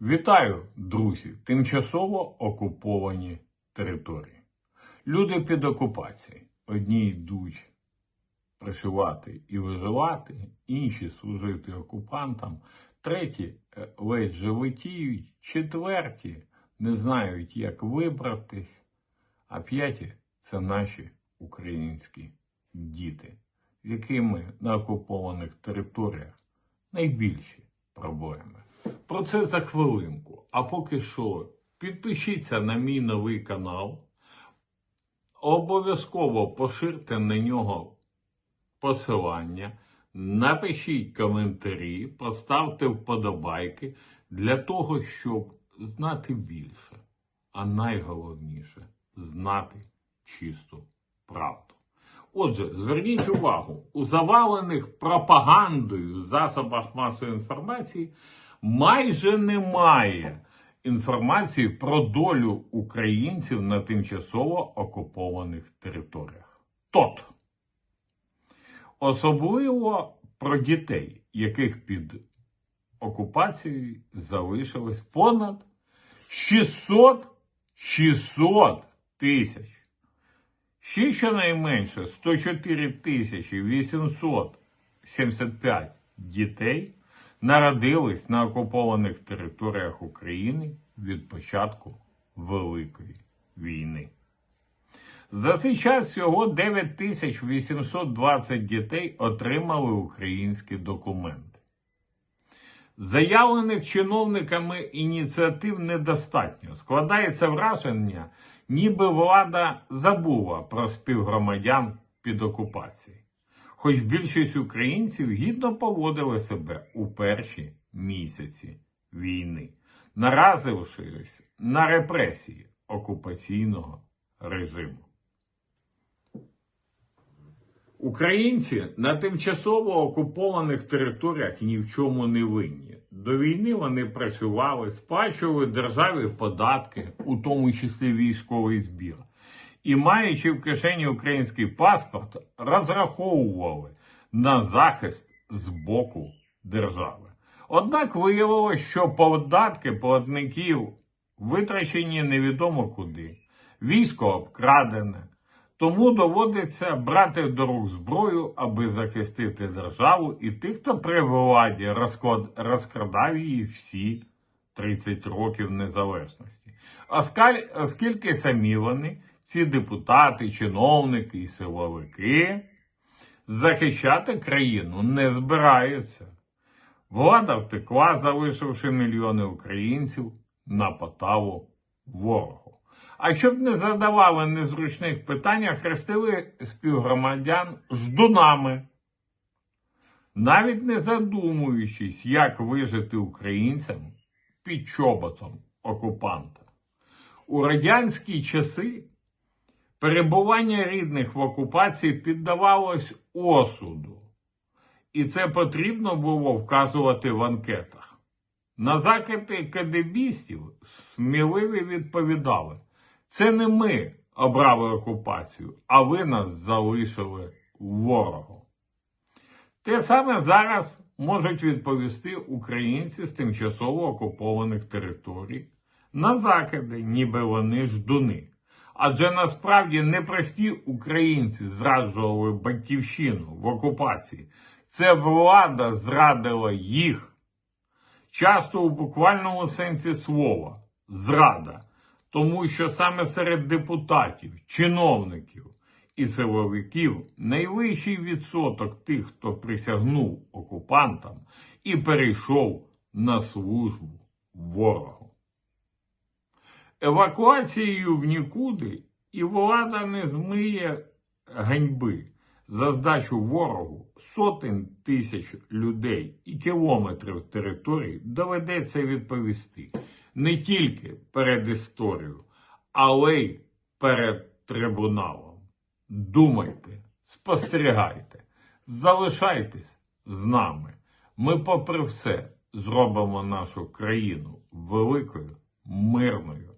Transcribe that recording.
Вітаю, друзі! Тимчасово окуповані території. Люди під окупацією. Одні йдуть працювати і виживати, інші служити окупантам, треті е, ледь животіють, четверті не знають, як вибратись, а п'яті це наші українські діти, з якими на окупованих територіях найбільші проблеми. Про це за хвилинку. А поки що підпишіться на мій новий канал. Обов'язково поширте на нього посилання, напишіть коментарі, поставте вподобайки для того, щоб знати більше, а найголовніше знати чисту правду. Отже, зверніть увагу, у завалених пропагандою засобах масової інформації майже немає інформації про долю українців на тимчасово окупованих територіях. Тот. Особливо про дітей, яких під окупацією залишилось понад 600 600 тисяч. Ще щонайменше 104 тисячі 875 дітей народились на окупованих територіях України від початку Великої війни. За цей час всього 9820 дітей отримали українські документи. Заявлених чиновниками ініціатив недостатньо. Складається враження, ніби влада забула про співгромадян під окупацією. Хоч більшість українців гідно поводили себе у перші місяці війни, наразившись на репресії окупаційного режиму. Українці на тимчасово окупованих територіях ні в чому не винні. До війни вони працювали, сплачували державі податки, у тому числі військовий збір. І, маючи в кишені український паспорт, розраховували на захист з боку держави. Однак виявилось, що податки платників витрачені невідомо куди, військо обкрадене. Тому доводиться брати до рук зброю, аби захистити державу і тих, хто при владі розклад... розкрадав її всі 30 років незалежності. Оскільки самі вони, ці депутати, чиновники і силовики, захищати країну не збираються. Влада втекла, залишивши мільйони українців на потаву ворогу. А щоб не задавали незручних питань, хрестили співгромадян ждунами, навіть не задумуючись, як вижити українцям під чоботом окупанта. У радянські часи перебування рідних в окупації піддавалось осуду, і це потрібно було вказувати в анкетах. На закити кадебістів сміливі відповідали. Це не ми обрали окупацію, а ви нас залишили ворогу. Те саме зараз можуть відповісти українці з тимчасово окупованих територій на закиди, ніби вони ждуни. Адже насправді непрості українці зраджували батьківщину в окупації. Це влада зрадила їх. Часто у буквальному сенсі слова зрада тому що саме серед депутатів, чиновників і силовиків найвищий відсоток тих, хто присягнув окупантам і перейшов на службу ворогу. Евакуацією в нікуди і влада не змиє ганьби за здачу ворогу сотень тисяч людей і кілометрів території доведеться відповісти не тільки перед історією, але й перед трибуналом. Думайте, спостерігайте, залишайтесь з нами. Ми, попри все, зробимо нашу країну великою, мирною